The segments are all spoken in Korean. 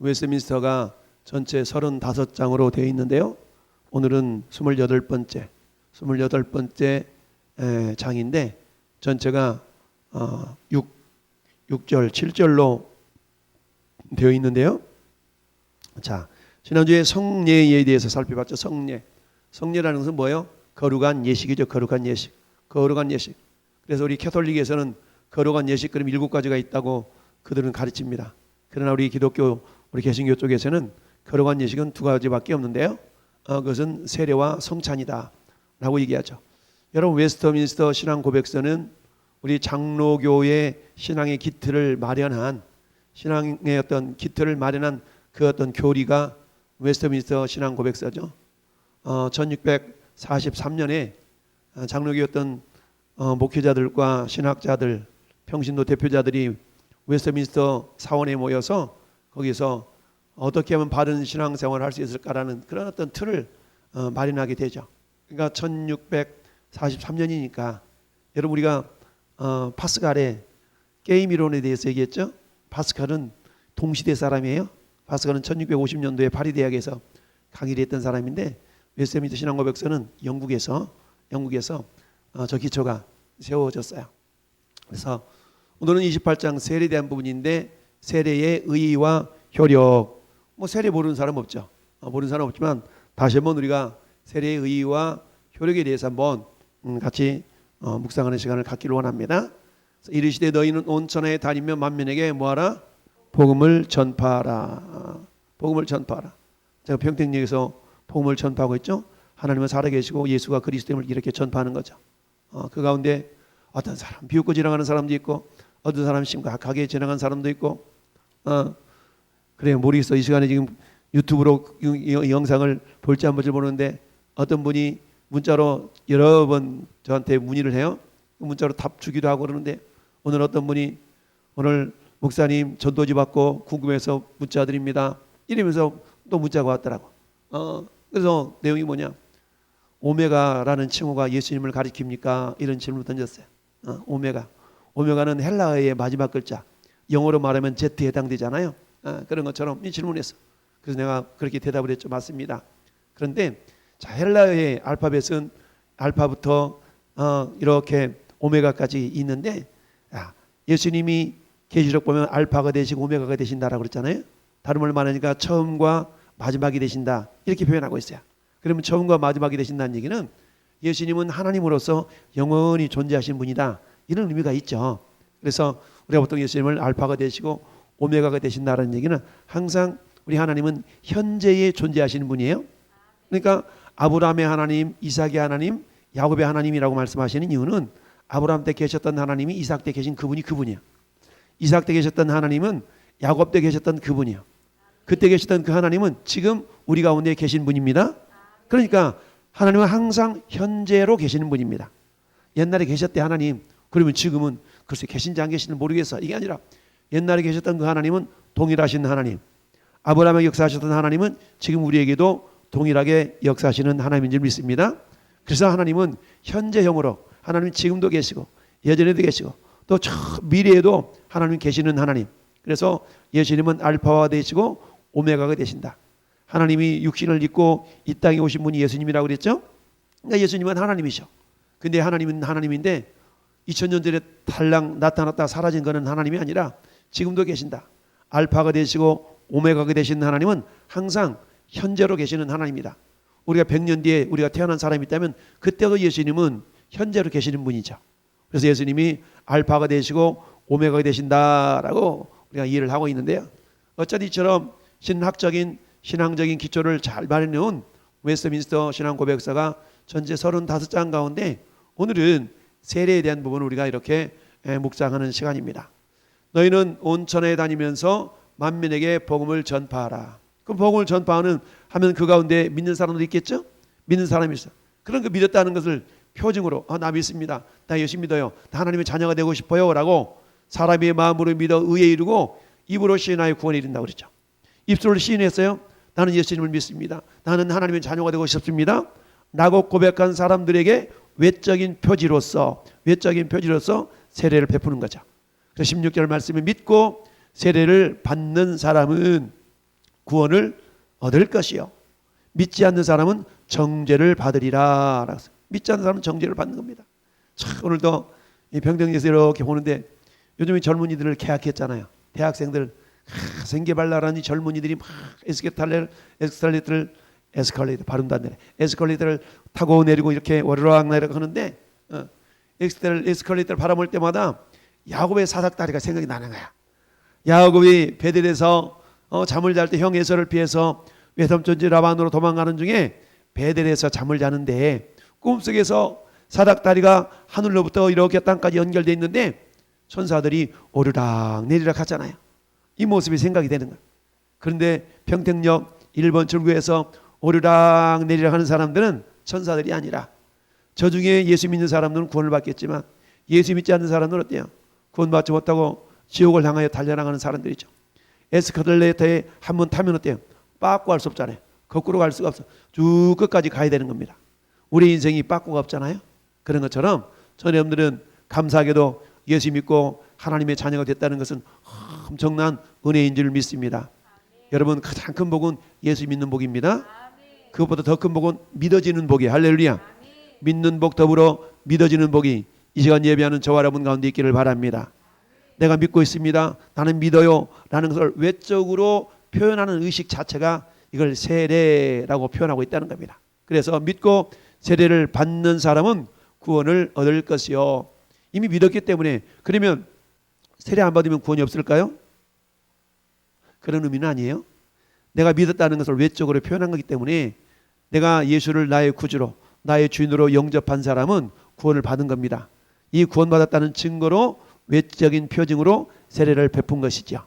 웨스민스터가 전체 35장으로 되어 있는데요. 오늘은 28번째, 28번째 에, 장인데 전체가 어, 6, 6절, 7절로 되어 있는데요. 자, 지난주에 성례에 대해서 살펴봤죠. 성례. 성례라는 것은 뭐예요? 거룩한 예식이죠. 거룩한 예식. 거룩한 예식. 그래서 우리 캐톨릭에서는 거룩한 예식 그럼 일곱 가지가 있다고 그들은 가르칩니다. 그러나 우리 기독교, 우리 개신교 쪽에서는 거룩한 예식은 두 가지밖에 없는데요. 어, 그것은 세례와 성찬이다라고 얘기하죠. 여러분 웨스터민스터 신앙 고백서는 우리 장로교의 신앙의 기틀을 마련한 신앙의 어떤 기틀을 마련한 그 어떤 교리가 웨스터민스터 신앙 고백서죠. 어, 1643년에 장로교 어떤 어, 목회자들과 신학자들, 평신도 대표자들이 웨스터민스터 사원에 모여서 거기서 어떻게 하면 바른 신앙생활을 할 수 있을까라는 그런 어떤 틀을 어, 마련하게 되죠. 그러니까 1643년이니까 여러분 우리가 어, 파스칼의 게임 이론에 대해서 얘기했죠. 파스칼은 동시대 사람이에요. 파스칼은 1650년도에 파리 대학에서 강의를 했던 사람인데 웨스터민스터 신앙고백서는 영국에서 영국에서 어, 저 기초가 세워졌어요. 그래서 오늘은 28장 세례에 대한 부분인데 세례의 의의와 효력 뭐 세례 모르는 사람 없죠. 어, 모르는 사람 없지만 다시 한번 우리가 세례의 의의와 효력에 대해서 한번 음, 같이 어, 묵상하는 시간을 갖기를 원합니다. 이르시되 너희는 온 천하에 다니며 만민에게 뭐하라? 복음을 전파하라. 어, 복음을 전파하라. 제가 평택역에서 복음을 전파하고 있죠. 하나님은 살아계시고 예수가 그리스도임을 이렇게 전파하는 거죠. 어, 그 가운데 어떤 사람 비웃고 지나가는 사람도 있고 어떤 사람 심각하게 지나가는 사람도 있고 어, 그래요 모르겠어 이 시간에 지금 유튜브로 영상을 볼지 안 볼지 모르는데 어떤 분이 문자로 여러 번 저한테 문의를 해요 문자로 답 주기도 하고 그러는데 오늘 어떤 분이 오늘 목사님 전도지 받고 궁금해서 문자 드립니다 이러면서 또 문자가 왔더라고 어, 그래서 내용이 뭐냐 오메가라는 칭호가 예수님을 가리킵니까? 이런 질문을 던졌어요. 어, 오메가. 오메가는 헬라어의 마지막 글자. 영어로 말하면 Z에 해당되잖아요. 어, 그런 것처럼 이 질문했어. 그래서 내가 그렇게 대답을 했죠. 맞습니다. 그런데 자 헬라어의 알파벳은 알파부터 어, 이렇게 오메가까지 있는데 야, 예수님이 계시록 보면 알파가 되시고 오메가가 되신다라고 그랬잖아요. 다른 말로 말하니까 처음과 마지막이 되신다 이렇게 표현하고 있어요. 그러면 처음과 마지막이 되신다는 얘기는 예수님은 하나님으로서 영원히 존재하신 분이다. 이런 의미가 있죠. 그래서 우리가 보통 예수님을 알파가 되시고 오메가가 되신다는 얘기는 항상 우리 하나님은 현재에 존재하시는 분이에요. 그러니까 아브라함의 하나님, 이삭의 하나님, 야곱의 하나님이라고 말씀하시는 이유는 아브라함 때 계셨던 하나님이 이삭 때 계신 그분이 그분이에요. 이삭 때 계셨던 하나님은 야곱 때 계셨던 그분이에요. 그때 계셨던 그 하나님은 지금 우리 가운데 계신 분입니다. 그러니까 하나님은 항상 현재로 계시는 분입니다. 옛날에 계셨대 하나님. 그러면 지금은 글쎄 계신지 안 계신지 모르겠어. 이게 아니라 옛날에 계셨던 그 하나님은 동일하신 하나님. 아브라함의 역사하셨던 하나님은 지금 우리에게도 동일하게 역사하시는 하나님인 줄 믿습니다. 그래서 하나님은 현재형으로 하나님 지금도 계시고 예전에도 계시고 또저 미래에도 하나님 계시는 하나님. 그래서 예수님은 알파와 되시고 오메가가 되신다. 하나님이 육신을 입고 이 땅에 오신 분이 예수님이라고 그랬죠? 그러니까 예수님은 하나님이셔. 근데 하나님은 하나님인데 2000년 전에 달랑 나타났다 사라진 것은 하나님이 아니라 지금도 계신다. 알파가 되시고 오메가가 되시는 하나님은 항상 현재로 계시는 하나님이다. 우리가 100년 뒤에 우리가 태어난 사람이 있다면 그때도 예수님은 현재로 계시는 분이죠. 그래서 예수님이 알파가 되시고 오메가가 되신다라고 우리가 이해를 하고 있는데요. 어쩌디 이처럼 신학적인 신앙적인 기초를 잘 마련해온 웨스트민스터 신앙 고백서가 전체 35장 가운데 오늘은 세례에 대한 부분을 우리가 이렇게 묵상하는 시간입니다. 너희는 온 천하에 다니면서 만민에게 복음을 전파하라. 그럼 복음을 전파하는 하면 그 가운데 믿는 사람도 있겠죠? 믿는 사람이 있어. 그런 그 믿었다는 것을 표징으로 아, 나 믿습니다. 나 열심히 믿어요. 나 하나님의 자녀가 되고 싶어요라고 사람의 마음으로 믿어 의에 이르고 입으로 시인하여 구원에 이른다고 그랬죠. 입술로 시인했어요. 나는 예수님을 믿습니다. 나는 하나님의 자녀가 되고 싶습니다. 라고 고백한 사람들에게 외적인 표지로서 외적인 표지로서 세례를 베푸는 거죠. 그래서 16절 말씀을 믿고 세례를 받는 사람은 구원을 얻을 것이요. 믿지 않는 사람은 정죄를 받으리라. 믿지 않는 사람은 정죄를 받는 겁니다. 참 오늘도 이 병정에서 이렇게 보는데 요즘에 젊은이들을 계약했잖아요. 대학생들 하, 생계발랄한 이 젊은이들이 막 에스컬레이터, 에스컬레이터를 에스컬레이터 발음도 안 되네. 에스컬레이터를 타고 내리고 이렇게 와르락 내리고 하는데 어, 에스컬레이터, 에스컬레이터를 바라볼 때마다 야곱의 사닥다리가 생각이 나는 거야. 야곱이 베델에서 어, 잠을 잘 때 형 에서를 피해서 외삼촌지 라반으로 도망가는 중에 베델에서 잠을 자는데 꿈속에서 사닥다리가 하늘로부터 이렇게 땅까지 연결돼 있는데 천사들이 오르락 내리락 하잖아요. 이 모습이 생각이 되는 거예요. 그런데 평택역 1번 출구에서 오르락 내리락 하는 사람들은 천사들이 아니라 저 중에 예수 믿는 사람들은 구원을 받겠지만 예수 믿지 않는 사람들은 어때요? 구원받지 못하고 지옥을 향하여 달려나가는 사람들이죠. 에스컬레이터에 한 번 타면 어때요? 빠꾸 할 수 없잖아요. 거꾸로 갈 수가 없어. 쭉 끝까지 가야 되는 겁니다. 우리 인생이 빠꾸가 없잖아요. 그런 것처럼 저희 여러분들은 감사하게도 예수 믿고 하나님의 자녀가 됐다는 것은 엄청난 은혜인 줄 믿습니다. 여러분 가장 큰 복은 예수 믿는 복입니다. 그것보다 더 큰 복은 믿어지는 복이 할렐루야. 믿는 복 더불어 믿어지는 복이 이 시간 예배하는 저와 여러분 가운데 있기를 바랍니다. 내가 믿고 있습니다. 나는 믿어요. 라는 것을 외적으로 표현하는 의식 자체가 이걸 세례라고 표현하고 있다는 겁니다. 그래서 믿고 세례를 받는 사람은 구원을 얻을 것이요. 이미 믿었기 때문에 그러면 세례 안 받으면 구원이 없을까요? 그런 의미는 아니에요. 내가 믿었다는 것을 외적으로 표현한 거기 때문에 내가 예수를 나의 구주로 나의 주인으로 영접한 사람은 구원을 받은 겁니다. 이 구원받았다는 증거로 외적인 표징으로 세례를 베푼 것이죠.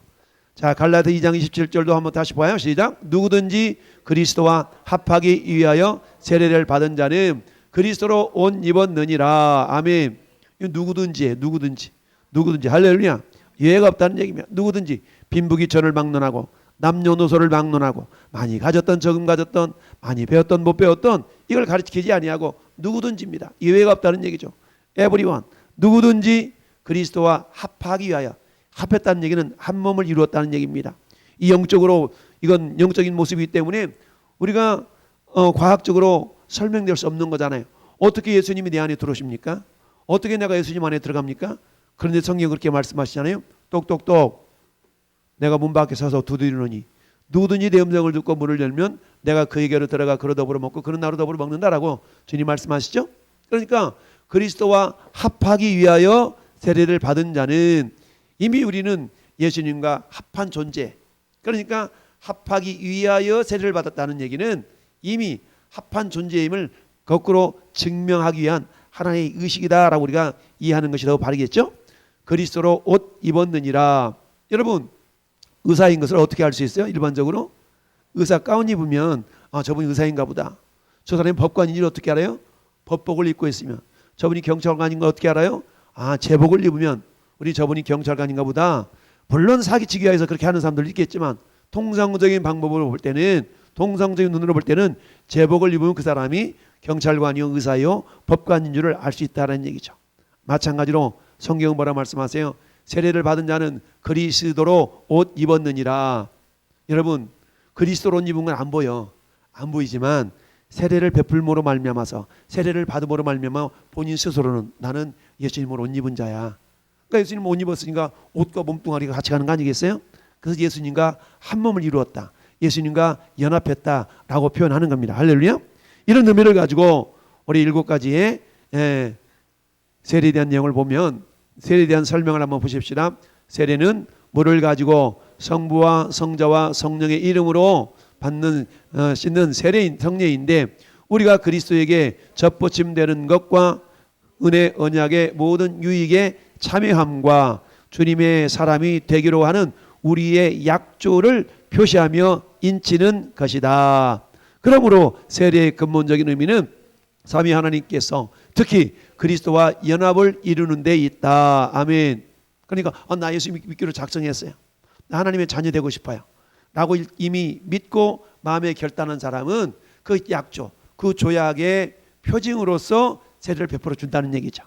자, 갈라디 2장 27절도 한번 다시 봐요. 시작. 누구든지 그리스도와 합하기 위하여 세례를 받은 자는 그리스도로 옷 입었느니라. 아멘. 이 누구든지 누구든지 누구든지 할렐루야. 예외가 없다는 얘기입니다. 누구든지 빈부귀천을 막론하고 남녀노소를 막론하고 많이 가졌던 적음 가졌던 많이 배웠던 못 배웠던 이걸 가르치지 아니하고 누구든지입니다. 예외가 없다는 얘기죠. 에브리원 누구든지 그리스도와 합하기 위하여 합했다는 얘기는 한 몸을 이루었다는 얘기입니다. 이 영적으로 이건 영적인 모습이기 때문에 우리가 어, 과학적으로 설명될 수 없는 거잖아요. 어떻게 예수님이 내 안에 들어오십니까? 어떻게 내가 예수님 안에 들어갑니까? 그런데 성경 그렇게 말씀하시잖아요. 똑똑똑 내가 문 밖에 서서 두드리노니 누구든지 내 음성을 듣고 문을 열면 내가 그에게로 들어가 그로 더불어 먹고 그는 나로 더불어 먹는다라고 주님 말씀하시죠. 그러니까 그리스도와 합하기 위하여 세례를 받은 자는 이미 우리는 예수님과 합한 존재. 그러니까 합하기 위하여 세례를 받았다는 얘기는 이미 합한 존재임을 거꾸로 증명하기 위한 하나의 의식이다라고 우리가 이해하는 것이 더 바르겠죠? 그리스도로 옷 입었느니라. 여러분 의사인 것을 어떻게 알 수 있어요? 일반적으로 의사 가운 입으면 아 저분이 의사인가 보다. 저 사람이 법관인 줄 어떻게 알아요? 법복을 입고 있으면 저분이 경찰관인 거 어떻게 알아요? 아 제복을 입으면 우리 저분이 경찰관인가 보다. 물론 사기치기 위해서 그렇게 하는 사람들 있겠지만 통상적인 방법으로 볼 때는 통상적인 눈으로 볼 때는 제복을 입으면 그 사람이 경찰관이요 의사요 법관인 줄을 알 수 있다는 얘기죠. 마찬가지로 성경은 뭐라 말씀하세요? 세례를 받은 자는 그리스도로 옷 입었느니라. 여러분 그리스도로 옷 입은 건 안 보여. 안 보이지만 세례를 베풀모로 말미암아서 세례를 받음으로 말미암아 본인 스스로는 나는 예수님으로 옷 입은 자야. 그러니까 예수님 옷 입었으니까 옷과 몸뚱아리가 같이 가는 거 아니겠어요? 그래서 예수님과 한 몸을 이루었다. 예수님과 연합했다라고 표현하는 겁니다. 할렐루야. 이런 의미를 가지고 우리 일곱 가지의 예, 세례에 대한 내용을 보면 세례에 대한 설명을 한번 보십시다. 세례는 물을 가지고 성부와 성자와 성령의 이름으로 받는 어, 씻는 세례인 성례인데 우리가 그리스도에게 접붙임되는 것과 은혜 언약의 모든 유익에 참여함과 주님의 사람이 되기로 하는 우리의 약조를 표시하며 인치는 것이다. 그러므로 세례의 근본적인 의미는 삼위 하나님께서 특히 그리스도와 연합을 이루는 데 있다. 아멘. 그러니까 아, 나 예수 믿기로 작정했어요. 나 하나님의 자녀 되고 싶어요. 라고 이미 믿고 마음에 결단한 사람은 그 약조, 그 조약의 표징으로서 세례를 베풀어 준다는 얘기죠.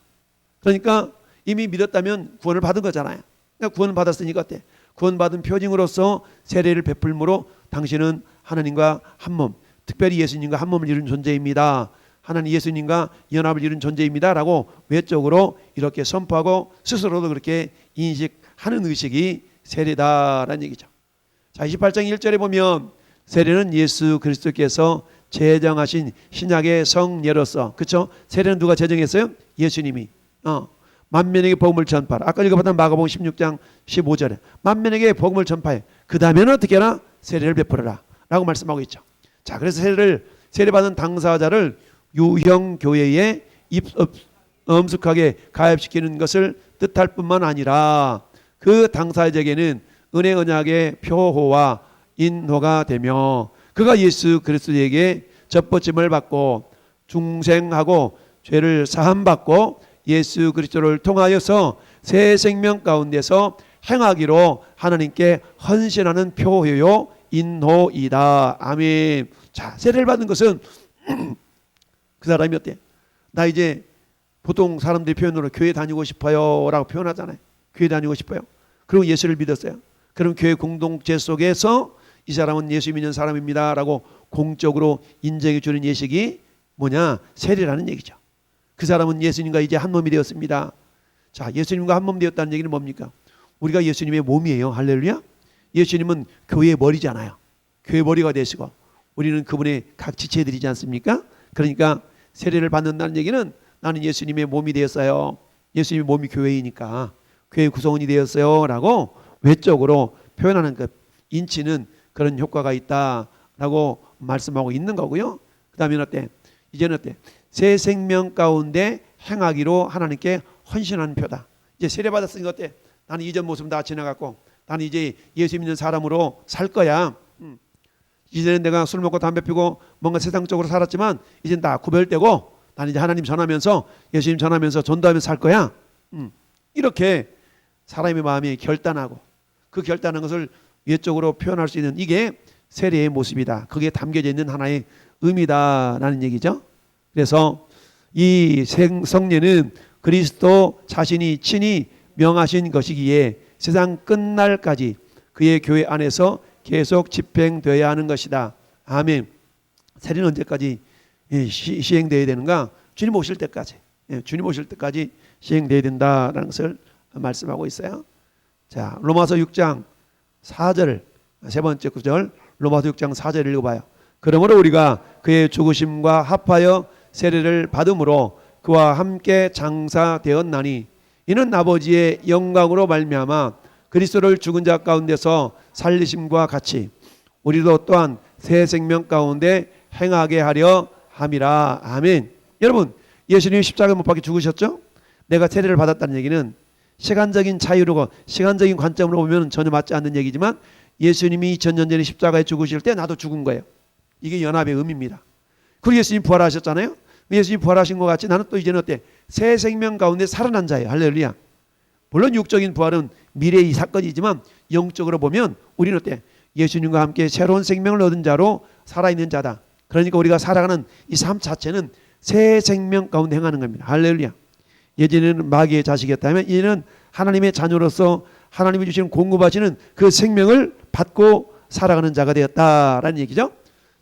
그러니까 이미 믿었다면 구원을 받은 거잖아요. 그러니까 구원을 받았으니까 어때? 구원받은 표징으로서 세례를 베풀므로 당신은 하나님과 한 몸, 특별히 예수님과 한 몸을 이룬 존재입니다. 하나님 예수님과 연합을 이룬 존재입니다라고 외적으로 이렇게 선포하고 스스로도 그렇게 인식하는 의식이 세례다라는 얘기죠. 자, 28장 1절에 보면 세례는 예수 그리스도께서 제정하신 신약의 성례로서 그렇죠? 세례는 누가 제정했어요? 예수님이. 어. 만면에게 복음을 전파하라. 아까 읽어봤던 마가복음 16장 15절에 만면에게 복음을 전파해. 그 다음에는 어떻게 하나? 세례를 베풀어라. 라고 말씀하고 있죠. 자, 그래서 세례를 세례받은 당사자를 유형 교회에 엄숙하게 가입시키는 것을 뜻할 뿐만 아니라 그 당사자에게는 은혜 언약의 표호와 인호가 되며 그가 예수 그리스도에게 접붙임을 받고 중생하고 죄를 사함 받고 예수 그리스도를 통하여서 새 생명 가운데서 행하기로 하나님께 헌신하는 표효요 인호이다. 아멘. 자, 세례를 받은 것은 그 사람이 어때? 나 이제 보통 사람들이 표현으로 교회 다니고 싶어요 라고 표현하잖아요. 교회 다니고 싶어요. 그리고 예수를 믿었어요. 그럼 교회 공동체 속에서 이 사람은 예수 믿는 사람입니다 라고 공적으로 인정해 주는 예식이 뭐냐? 세례라는 얘기죠. 그 사람은 예수님과 이제 한 몸이 되었습니다. 자, 예수님과 한 몸 되었다는 얘기는 뭡니까? 우리가 예수님의 몸이에요. 할렐루야. 예수님은 교회의 머리잖아요. 교회 머리가 되시고 우리는 그분의 각 지체들이지 않습니까? 그러니까 세례를 받는다는 얘기는 나는 예수님의 몸이 되었어요. 예수님의 몸이 교회이니까 교회 구성원이 되었어요라고 외적으로 표현하는 그 인치는 그런 효과가 있다라고 말씀하고 있는 거고요. 그다음에 어때? 이제는 어때? 새 생명 가운데 행하기로 하나님께 헌신하는 표다. 이제 세례 받았으니까 어때? 나는 이전 모습 다 지나갔고 나는 이제 예수 믿는 사람으로 살 거야. 음. 이전에 내가 술 먹고 담배 피고 뭔가 세상적으로 살았지만 이젠 다 구별되고 나는 이제 하나님 전하면서 예수님 전하면서 전도하면서 살 거야. 음. 이렇게 사람의 마음이 결단하고 그 결단한 것을 외적으로 표현할 수 있는 이게 세례의 모습이다. 그게 담겨져 있는 하나의 의미다라는 얘기죠. 그래서 이 생- 성례는 그리스도 자신이 친히 명하신 것이기에 세상 끝날까지 그의 교회 안에서 계속 집행되어야 하는 것이다. 아멘. 세례는 언제까지 예, 시, 시행되어야 되는가? 주님 오실 때까지. 예, 주님 오실 때까지 시행되어야 된다라는 것을 말씀하고 있어요. 자, 로마서 6장 4절 세 번째 구절 로마서 6장 4절 읽어봐요. 그러므로 우리가 그의 죽으심과 합하여 세례를 받음으로 그와 함께 장사되었나니 이는 아버지의 영광으로 말미암아 그리스도를 죽은 자 가운데서 살리심과 같이 우리도 또한 새 생명 가운데 행하게 하려 함이라 아멘. 여러분 예수님이 십자가 못 박혀 죽으셨죠? 내가 세례를 받았다는 얘기는 시간적인 차이로 시간적인 관점으로 보면 전혀 맞지 않는 얘기지만 예수님이 2000년 전에 십자가에 죽으실 때 나도 죽은 거예요. 이게 연합의 의미입니다. 그리고 예수님 부활하셨잖아요. 예수님 부활하신 것 같이 나는 또 이제는 어때? 새 생명 가운데 살아난 자예요. 할렐루야. 물론 육적인 부활은 미래의 사건이지만 영적으로 보면 우리는 어때? 예수님과 함께 새로운 생명을 얻은 자로 살아있는 자다. 그러니까 우리가 살아가는 이 삶 자체는 새 생명 가운데 행하는 겁니다. 할렐루야. 예전에는 마귀의 자식이었다면 이제는 하나님의 자녀로서 하나님이 주시는 공급하시는 그 생명을 받고 살아가는 자가 되었다라는 얘기죠.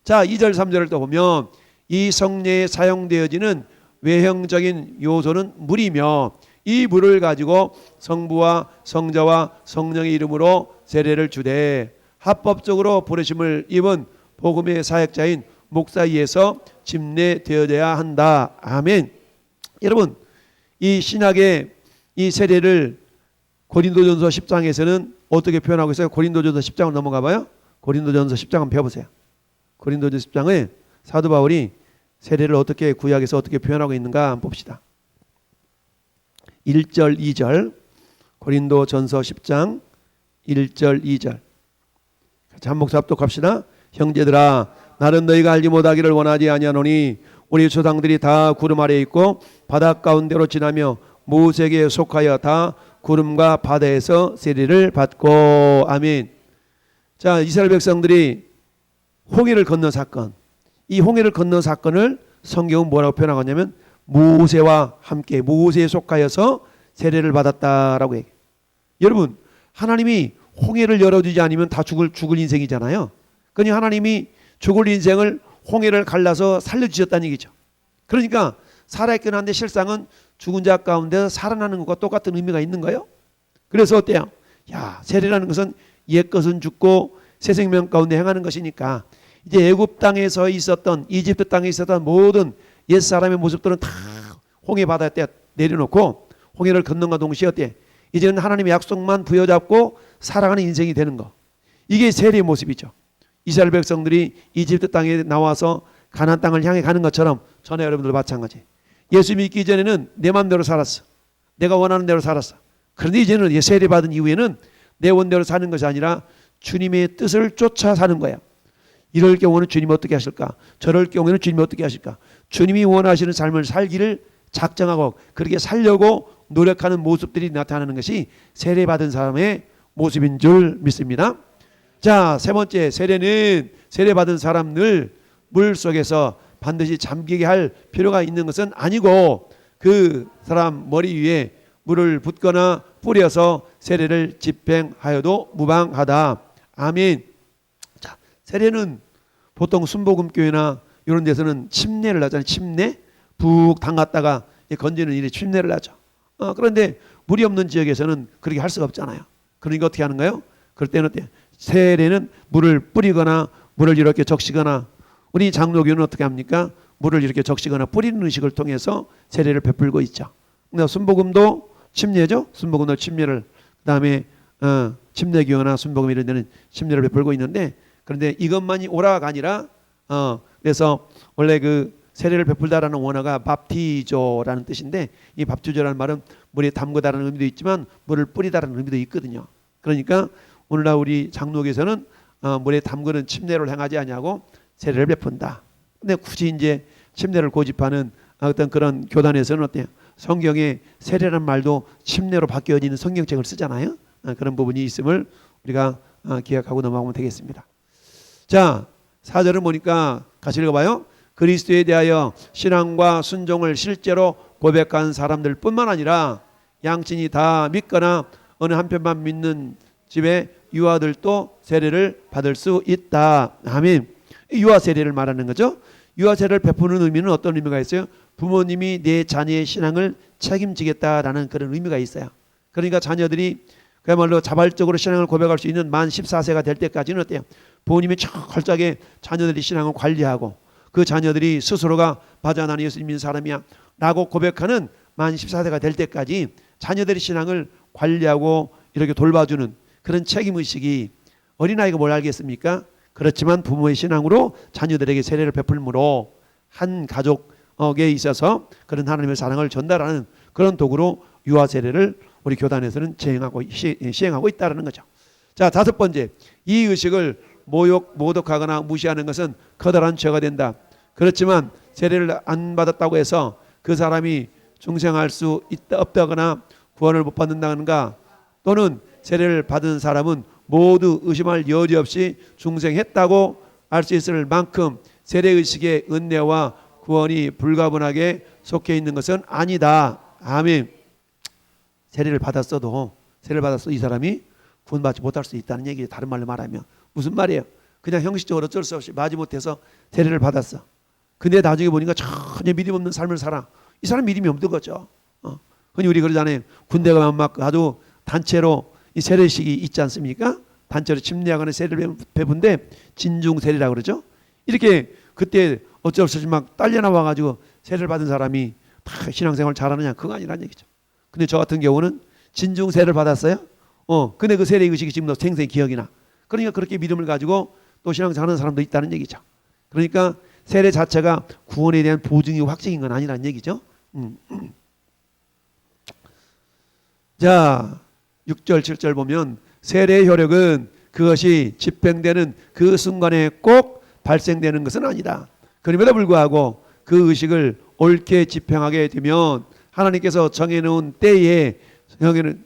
자, 2절 3절을 또 보면 이 성례에 사용되어지는 외형적인 요소는 물이며 이 물을 가지고 성부와 성자와 성령의 이름으로 세례를 주되 합법적으로 부르심을 입은 복음의 사역자인 목사위에서 집례되어야 한다. 아멘. 여러분, 이 신약의 이 세례를 고린도전서 10장에서는 어떻게 표현하고 있어요? 고린도전서 10장을 넘어가 봐요. 고린도전서 10장 한번 펴보세요. 고린도전서 10장에 사도 바울이 세례를 어떻게 구약에서 어떻게 표현하고 있는가 봅시다. 1절 2절 고린도 전서 10장 1절 2절 같이 한 목소 합독합시다. 형제들아 나는 너희가 알지 못하기를 원하지 아니하노니 우리 조상들이 다 구름 아래에 있고 바다 가운데로 지나며 모세에게 속하여 다 구름과 바다에서 세례를 받고 아멘. 자 이스라엘 백성들이 홍해를 건넌 사건 이 홍해를 건넌 사건을 성경은 뭐라고 표현하고 있냐면 모세와 함께 모세에 속하여서 세례를 받았다라고 얘기해요. 여러분 하나님이 홍해를 열어주지 않으면 다 죽을 죽을 인생이잖아요. 그니 하나님이 죽을 인생을 홍해를 갈라서 살려주셨다는 얘기죠. 그러니까 살아있긴 한데 실상은 죽은 자 가운데 살아나는 것과 똑같은 의미가 있는 거예요. 그래서 어때요? 야, 세례라는 것은 옛 것은 죽고 새 생명 가운데 행하는 것이니까 이제 애굽 땅에서 있었던 이집트 땅에 있었던 모든 옛 사람의 모습들은 다 홍해 바다 때 내려놓고 홍해를 건너가 동시에 어때? 이제는 하나님의 약속만 부여잡고 살아가는 인생이 되는 거. 이게 세례의 모습이죠. 이스라엘 백성들이 이집트 땅에 나와서 가나안 땅을 향해 가는 것처럼 전에 여러분들 마찬가지. 예수 믿기 전에는 내 마음대로 살았어. 내가 원하는 대로 살았어. 그런데 이제는 세례 받은 이후에는 내 원대로 사는 것이 아니라 주님의 뜻을 쫓아 사는 거야. 이럴 경우는 주님 어떻게 하실까? 저럴 경우에는 주님 어떻게 하실까? 주님이 원하시는 삶을 살기를 작정하고 그렇게 살려고 노력하는 모습들이 나타나는 것이 세례 받은 사람의 모습인 줄 믿습니다. 자, 세 번째 세례는 세례 받은 사람들 물 속에서 반드시 잠기게 할 필요가 있는 것은 아니고 그 사람 머리 위에 물을 붓거나 뿌려서 세례를 집행하여도 무방하다. 아멘. 자, 세례는 보통 순복음교회나 이런 데서는 침례를 하잖아요. 침례 푹 담갔다가 건지는 일에 침례를 하죠. 어, 그런데 물이 없는 지역에서는 그렇게 할 수가 없잖아요. 그러니까 어떻게 하는가요? 그럴 때는 어때? 세례는 물을 뿌리거나 물을 이렇게 적시거나 우리 장로교는 어떻게 합니까? 물을 이렇게 적시거나 뿌리는 의식을 통해서 세례를 베풀고 있죠. 근데 순복음도 침례죠. 순복음도 침례를 그다음에 어, 침례교나 순복음 이런 데는 침례를 베풀고 있는데 그런데 이것만이 오라가 아니라 어, 그래서 원래 그 세례를 베풀다라는 원어가 밥티조라는 뜻인데 이 밥티조라는 말은 물에 담그다라는 의미도 있지만 물을 뿌리다라는 의미도 있거든요. 그러니까 오늘날 우리 장로교에서는 어, 물에 담그는 침례를 행하지 아니하고 세례를 베푼다. 근데 굳이 이제 침례를 고집하는 어떤 그런 교단에서는 어때요? 성경에 세례라는 말도 침례로 바뀌어지는 성경책을 쓰잖아요. 어, 그런 부분이 있음을 우리가 어, 기억하고 넘어가면 되겠습니다. 자, 사절을 보니까 같이 읽어봐요. 그리스도에 대하여 신앙과 순종을 실제로 고백한 사람들 뿐만 아니라 양친이 다 믿거나 어느 한편만 믿는 집에 유아들도 세례를 받을 수 있다. 아멘. 유아 세례를 말하는 거죠. 유아 세례를 베푸는 의미는 어떤 의미가 있어요? 부모님이 내 자녀의 신앙을 책임지겠다라는 그런 의미가 있어요. 그러니까 자녀들이 그야말로 자발적으로 신앙을 고백할 수 있는 만 14세가 될 때까지는 어때요? 부모님이 철저하게 자녀들의 신앙을 관리하고 그 자녀들이 스스로가 맞아 나는 예수 믿는 사람이야 라고 고백하는 만 14세가 될 때까지 자녀들의 신앙을 관리하고 이렇게 돌봐주는 그런 책임의식이 어린아이가 뭘 알겠습니까? 그렇지만 부모의 신앙으로 자녀들에게 세례를 베풀므로 한 가족에 있어서 그런 하나님의 사랑을 전달하는 그런 도구로 유아 세례를 우리 교단에서는 시행하고, 시 행하고 있다는 거죠. 자 다섯 번째 이 의식을 모욕 모독하거나 무시하는 것은 커다란 죄가 된다. 그렇지만 세례를 안 받았다고 해서 그 사람이 중생할 수 있다 없다거나 구원을 못 받는다는가 또는 세례를 받은 사람은 모두 의심할 여지 없이 중생했다고 알 수 있을 만큼 세례 의식의 은혜와 구원이 불가분하게 속해 있는 것은 아니다. 아멘. 세례를 받았어도 세례를 받았어 이 사람이 구원받지 못할 수 있다는 얘기 다른 말로 말하면 무슨 말이에요? 그냥 형식적으로 어쩔 수 없이 마지 못해서 세례를 받았어. 근데 나중에 보니까 전혀 믿음 없는 삶을 살아. 이 사람 믿음이 없는 거죠. 어. 흔히 우리 그러잖아요. 군대 가면 막 아주 단체로 이 세례식이 있지 않습니까? 단체로 침례하거나 세례를 베푼데 진중 세례라 그러죠. 이렇게 그때 어쩔 수 없이 막 딸려 나와 가지고 세례를 받은 사람이 다 신앙생활 잘하느냐 그거 아니란 얘기죠. 근데 저 같은 경우는 진중 세례를 받았어요. 어, 근데 그 세례 의식이 지금도 생생 기억이 나. 그러니까 그렇게 믿음을 가지고 또 신앙 잘하는 사람도 있다는 얘기죠. 그러니까 세례 자체가 구원에 대한 보증이 확증인 건 아니라는 얘기죠. 음. 자, 6절 7절 보면 세례의 효력은 그것이 집행되는 그 순간에 꼭 발생되는 것은 아니다. 그럼에도 불구하고 그 의식을 옳게 집행하게 되면 하나님께서 정해놓은 때에 정해는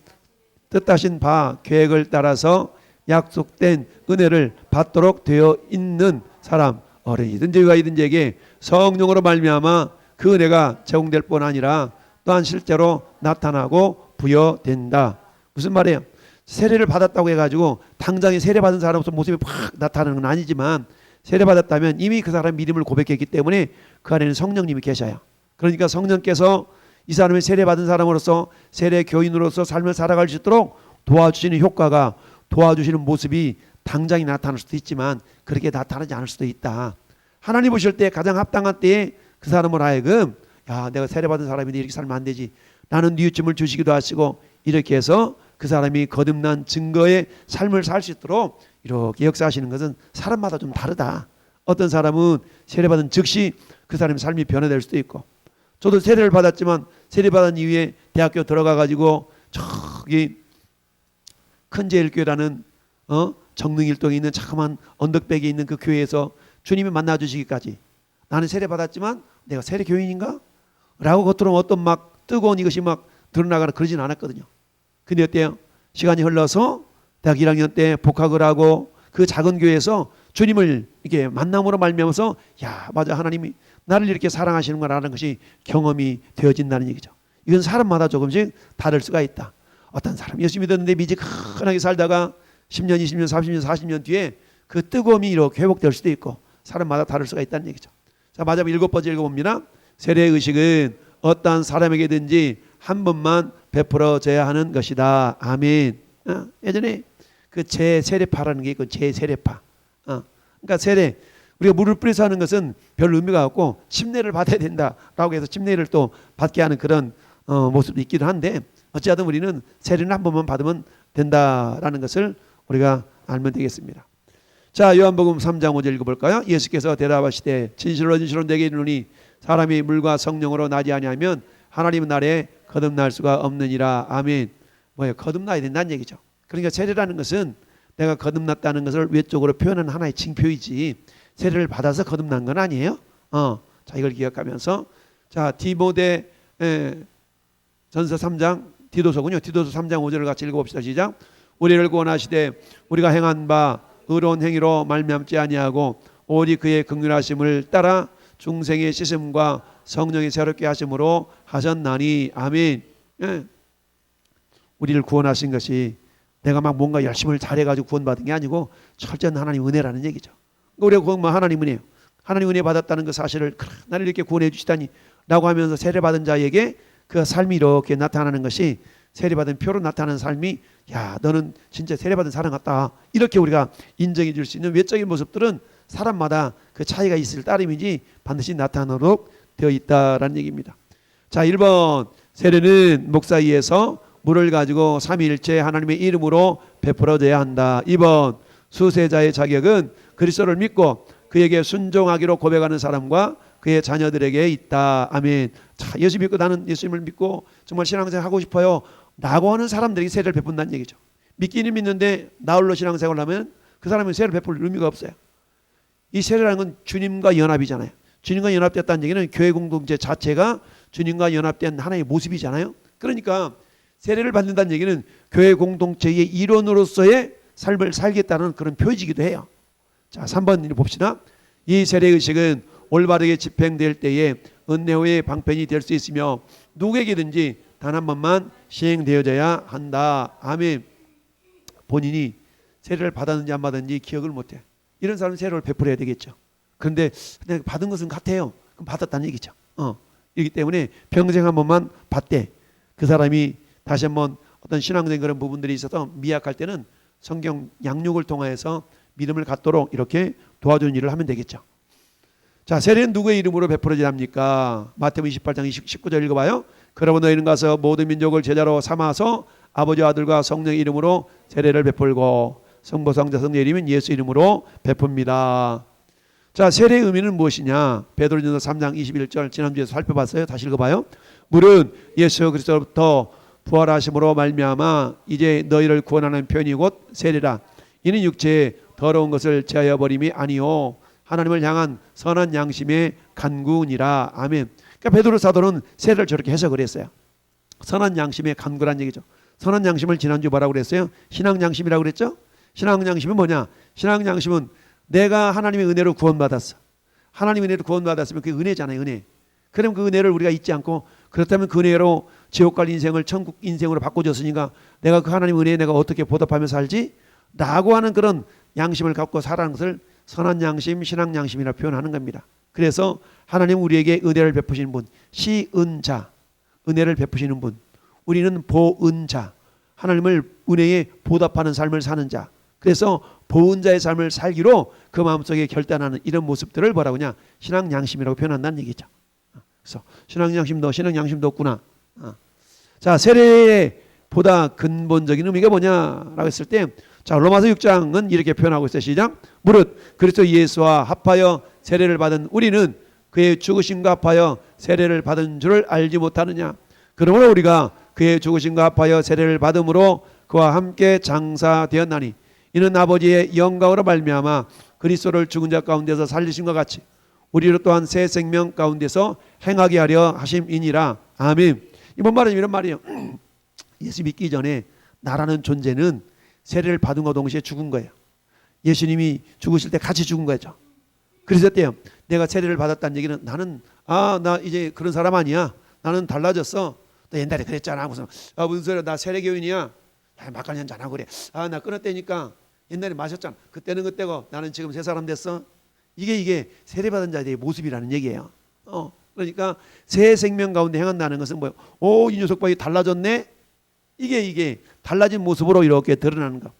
뜻하신 바 계획을 따라서 약속된 은혜를 받도록 되어 있는 사람 어린이든지 유아이든지에게 성령으로 말미암아 그 은혜가 제공될 뿐 아니라 또한 실제로 나타나고 부여된다. 무슨 말이에요? 세례를 받았다고 해가지고 당장에 세례 받은 사람으로서 모습이 확 나타나는 건 아니지만 세례 받았다면 이미 그 사람 믿음을 고백했기 때문에 그 안에는 성령님이 계셔요. 그러니까 성령께서 이 사람의 세례 받은 사람으로서 세례 교인으로서 삶을 살아갈 수 있도록 도와주시는 효과가 도와주시는 모습이 당장에 나타날 수도 있지만 그렇게 나타나지 않을 수도 있다. 하나님 보실 때 가장 합당한 때에 그 사람을 하여금 야 내가 세례 받은 사람인데 이렇게 살면 안 되지. 나는 뉘우침을 주시기도 하시고 이렇게 해서 그 사람이 거듭난 증거의 삶을 살 수 있도록 이렇게 역사하시는 것은 사람마다 좀 다르다. 어떤 사람은 세례받은 즉시 그 사람의 삶이 변화될 수도 있고 저도 세례를 받았지만 세례받은 이후에 대학교 들어가 가지고 저기 큰제일교회라는 어? 정릉일동에 있는 자그마한 언덕백에 있는 그 교회에서 주님이 만나 주시기까지 나는 세례 받았지만 내가 세례 교인인가? 라고 겉으로 어떤 막 뜨거운 이것이 막 드러나거나 그러진 않았거든요. 근데 어때요? 시간이 흘러서 대학 1학년 때 복학을 하고 그 작은 교회에서 주님을 이렇게 만남으로 말미암아서 야 맞아 하나님이 나를 이렇게 사랑하시는 거라는 것이 경험이 되어진다는 얘기죠. 이건 사람마다 조금씩 다를 수가 있다. 어떤 사람 예수 믿었는데 미지근하게 살다가 10년, 20년, 30년, 40년 뒤에 그 뜨거움이 이렇게 회복될 수도 있고 사람마다 다를 수가 있다는 얘기죠. 자 마지막 일곱 번째 읽어봅니다. 세례 의식은 어떠한 사람에게든지 한 번만 베풀어져야 하는 것이다. 아멘. 어, 예전에 그 제세례파라는 게 있고 제세례파. 어, 그러니까 세례 우리가 물을 뿌려서 하는 것은 별 의미가 없고 침례를 받아야 된다라고 해서 침례를 또 받게 하는 그런 어, 모습도 있기도 한데 어찌하든 우리는 세례는 한 번만 받으면 된다라는 것을 우리가 알면 되겠습니다. 자 요한복음 3장 5절 읽어볼까요? 예수께서 대답하시되 진실로 진실로 내게 이르노니 사람이 물과 성령으로 나지 아니하면 하나님 나라에 거듭날 수가 없느니라 아멘. 뭐예요? 거듭나야 된다는 얘기죠. 그러니까 세례라는 것은 내가 거듭났다는 것을 외적으로 표현하는 하나의 징표이지 세례를 받아서 거듭난 건 아니에요. 어, 자 이걸 기억하면서 자 디모데 에, 전서 3장 디도서군요. 디도서 3장 5절을 같이 읽어봅시다. 시작. 우리를 구원하시되 우리가 행한 바 의로운 행위로 말미암지 아니하고 오직 그의 긍휼하심을 따라 중생의 씻음과 성령의 새롭게 하심으로 하셨나니 아멘. 예. 우리를 구원하신 것이 내가 막 뭔가 열심을 잘해가지고 구원받은 게 아니고 철저한 하나님 은혜라는 얘기죠. 우리가 구원 뭐 하나님 은혜요. 하나님 은혜 받았다는 그 사실을 나를 이렇게 구원해 주시다니라고 하면서 세례 받은 자에게 그 삶이 이렇게 나타나는 것이 세례 받은 표로 나타나는 삶이 야 너는 진짜 세례 받은 사람 같다 이렇게 우리가 인정해 줄 수 있는 외적인 모습들은 사람마다 그 차이가 있을 따름이지 반드시 나타나도록 되어 있다라는 얘기입니다. 자 1번 세례는 목사위에서 물을 가지고 삼위일체 하나님의 이름으로 베풀어져야 한다. 2번 수세자의 자격은 그리스도를 믿고 그에게 순종하기로 고백하는 사람과 그의 자녀들에게 있다. 아멘. 자, 예수 믿고 나는 예수님을 믿고 정말 신앙생활 하고 싶어요. 라고 하는 사람들이 세례를 베푼다는 얘기죠. 믿기는 믿는데 나홀로 신앙생활을 하면 그 사람은 세례를 베풀 의미가 없어요. 이 세례라는 건 주님과 연합이잖아요. 주님과 연합됐다는 얘기는 교회 공동체 자체가 주님과 연합된 하나의 모습이잖아요. 그러니까 세례를 받는다는 얘기는 교회 공동체의 일원으로서의 삶을 살겠다는 그런 표지이기도 해요. 자, 3번 봅시다. 이 세례 의식은 올바르게 집행될 때에 은혜의 방편이 될 수 있으며 누구에게든지 단 한 번만 시행되어져야 한다. 아멘. 본인이 세례를 받았는지 안 받았는지 기억을 못해. 이런 사람은 세례를 베풀어야 되겠죠. 그런데 그냥 받은 것은 같아요. 그럼 받았다는 얘기죠. 어. 이기 때문에 평생 한 번만 받되 그 사람이 다시 한번 어떤 신앙적인 그런 부분들이 있어서 미약할 때는 성경 양육을 통하여서 믿음을 갖도록 이렇게 도와주는 일을 하면 되겠죠. 자, 세례는 누구의 이름으로 베풀어져야 합니까? 마태복음 28장 19절 읽어봐요. 그러면 너희는 가서 모든 민족을 제자로 삼아서 아버지와 아들과 성령의 이름으로 세례를 베풀고 성부 성자 성령 이름은 예수 이름으로 베풉니다. 자, 세례의 의미는 무엇이냐? 베드로전서 3장 21절 지난주에 살펴봤어요. 다시 읽어봐요. 물은 예수 그리스도로부터 부활하심으로 말미암아 이제 너희를 구원하는 편이 곧 세례라. 이는 육체의 더러운 것을 제하여 버림이 아니요 하나님을 향한 선한 양심의 간구니라. 아멘. 그러니까 베드로 사도는 세례를 저렇게 해석을 했어요. 선한 양심의 간구란 얘기죠. 선한 양심을 지난주 뭐라고 그랬어요? 신앙 양심이라고 그랬죠? 신앙 양심은 뭐냐? 신앙 양심은 내가 하나님의 은혜로 구원받았어. 하나님의 은혜로 구원받았으면 그게 은혜잖아요, 은혜. 그럼 그 은혜를 우리가 잊지 않고 그렇다면 그 은혜로 지옥 갈 인생을 천국 인생으로 바꿔줬으니까 내가 그 하나님 은혜에 내가 어떻게 보답하며 살지? 라고 하는 그런 양심을 갖고 살아가는 것을 선한 양심, 신앙 양심이라 표현하는 겁니다. 그래서 하나님 우리에게 은혜를 베푸시는 분, 시은자, 은혜를 베푸시는 분. 우리는 보은자, 하나님을 은혜에 보답하는 삶을 사는 자. 그래서 보은자의 삶을 살기로 그 마음속에 결단하는 이런 모습들을 뭐라고 하냐? 신앙 양심이라고 표현한다는 얘기죠. 그래서 신앙 양심도 신앙 양심도 없구나. 어. 자 세례의 보다 근본적인 의미가 뭐냐라고 했을 때, 자 로마서 6장은 이렇게 표현하고 있어요. 시작. 무릇 그리스도 예수와 합하여 세례를 받은 우리는 그의 죽으심과 합하여 세례를 받은 줄을 알지 못하느냐. 그러므로 우리가 그의 죽으심과 합하여 세례를 받음으로 그와 함께 장사되었나니 이는 아버지의 영광으로 말미암아 그리스도를 죽은 자 가운데서 살리심과 같이 우리로 또한 새 생명 가운데서 행하게 하려 하심이니라. 아멘. 이번 말은 이런 말이에요. 예수 믿기 전에 나라는 존재는 세례를 받은 것 동시에 죽은 거예요. 예수님이 죽으실 때 같이 죽은 거죠. 그래서 때요. 내가 세례를 받았다는 얘기는 나는 아 나 이제 그런 사람 아니야. 나는 달라졌어. 너 옛날에 그랬잖아. 무슨 아 무슨 소리야? 나 세례 교인이야. 야, 막걸리 한잔 하고 그래. 아 나 끊었다니까. 옛날에 마셨잖아. 그때는 그때고 나는 지금 새 사람 됐어. 이게 이게 세례 받은 자들의 모습이라는 얘기예요. 어 그러니까 새 생명 가운데 행한다는 것은 뭐예요? 오이 녀석 봐이 달라졌네. 이게 이게 달라진 모습으로 이렇게 드러나는 거.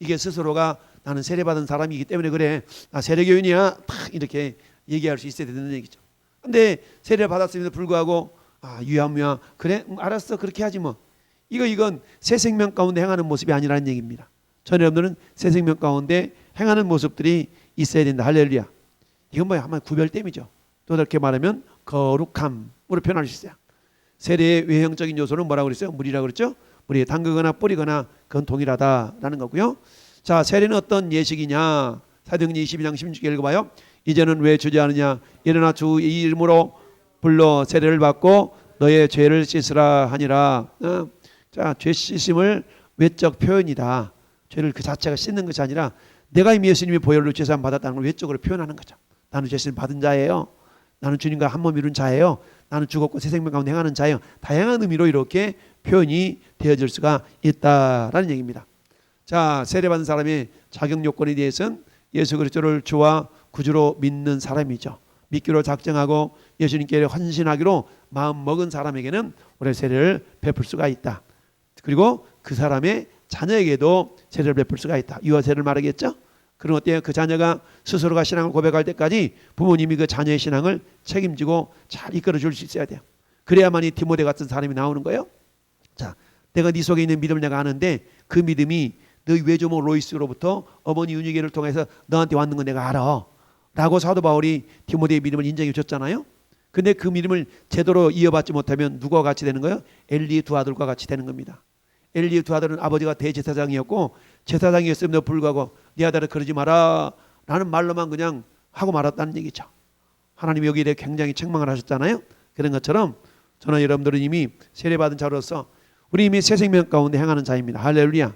이게 스스로가 나는 세례 받은 사람이기 때문에 그래. 나 세례 교인이야. 탁 이렇게 얘기할 수 있어야 되는 얘기죠. 근데 세례 받았음에도 불구하고 아 유야무야 그래 응, 알았어 그렇게 하지 뭐. 이거 이건 새 생명 가운데 행하는 모습이 아니라는 얘기입니다. 전 여러분들은 새 생명 가운데 행하는 모습들이 있어야 된다. 할렐루야. 이건 뭐야? 한번 구별됨이죠. 또 이렇게 말하면 거룩함으로 표현할 수 있어요. 세례의 외형적인 요소는 뭐라고 그랬어요? 물이라고 그랬죠? 물이 담그거나 뿌리거나 그건 동일하다라는 거고요. 자, 세례는 어떤 예식이냐? 사도행전 22장 16절 읽어봐요. 이제는 왜 주저하느냐? 일어나 주 이름으로 불러 세례를 받고 너의 죄를 씻으라 하니라. 어? 자, 죄 씻음을 외적 표현이다. 죄를 그 자체가 씻는 것이 아니라 내가 이미 예수님의 보혈로 죄사함 받았다는 걸 외적으로 표현하는 거죠. 나는 죄를 받은 자예요. 나는 주님과 한 몸 이룬 자예요. 나는 죽었고 새 생명 가운데 행하는 자예요. 다양한 의미로 이렇게 표현이 되어질 수가 있다라는 얘기입니다. 자, 세례받은 사람의 자격 요건에 대해서는 예수 그리스도를 주와 구주로 믿는 사람이죠. 믿기로 작정하고 예수님께 헌신하기로 마음 먹은 사람에게는 올해 세례를 베풀 수가 있다. 그리고 그 사람의 자녀에게도 세례를 베풀 수가 있다. 유아 세례를 말하겠죠? 그런 어때요? 그 자녀가 스스로가 신앙을 고백할 때까지 부모님이 그 자녀의 신앙을 책임지고 잘 이끌어 줄 수 있어야 돼요. 그래야만이 디모데 같은 사람이 나오는 거예요. 자, 내가 네 속에 있는 믿음을 내가 아는데 그 믿음이 너희 외조모 로이스로부터 어머니 윤희계를 통해서 너한테 왔는 건 내가 알아. 라고 사도 바울이 디모데의 믿음을 인정해 줬잖아요. 근데 그 믿음을 제대로 이어받지 못하면 누구와 같이 되는 거예요? 엘리의 두 아들과 같이 되는 겁니다. 엘리의 두 아들은 아버지가 대제사장이었고 제사장이었음에도 불구하고 네 아들을 그러지 마라 라는 말로만 그냥 하고 말았다는 얘기죠. 하나님이 여기에 대해 굉장히 책망을 하셨잖아요. 그런 것처럼 저는 여러분들은 이미 세례받은 자로서 우리 이미 새 생명 가운데 행하는 자입니다. 할렐루야.